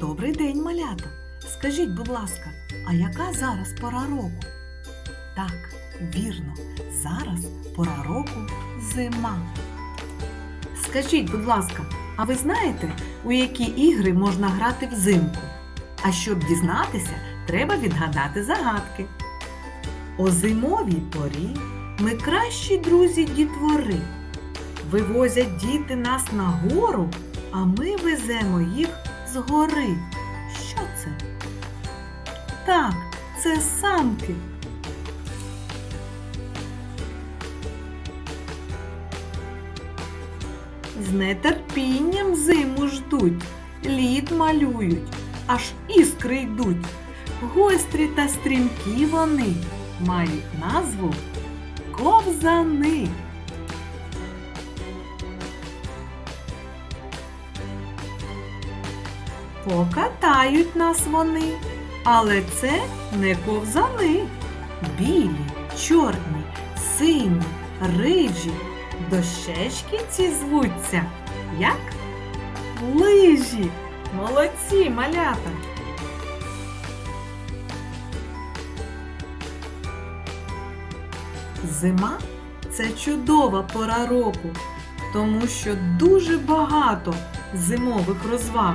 Добрий день, малята. Скажіть, будь ласка, а яка зараз пора року? Так, вірно, зараз пора року зима. Скажіть, будь ласка, а ви знаєте, у які ігри можна грати взимку? А щоб дізнатися, треба відгадати загадки. О зимовій порі ми кращі друзі дітвори. Вивозять діти нас на гору, а ми веземо їх з гори. Що це? Так, це санки. З нетерпінням зиму ждуть, лід малюють, аж іскри йдуть. Гострі та стрімкі вони мають назву ковзани. Покатають нас вони, але це не ковзани. Білі, чорні, сині, риджі, дощечки ці звуться. Як? Лижі. Молодці, малята. Зима це чудова пора року, тому що дуже багато зимових розваг.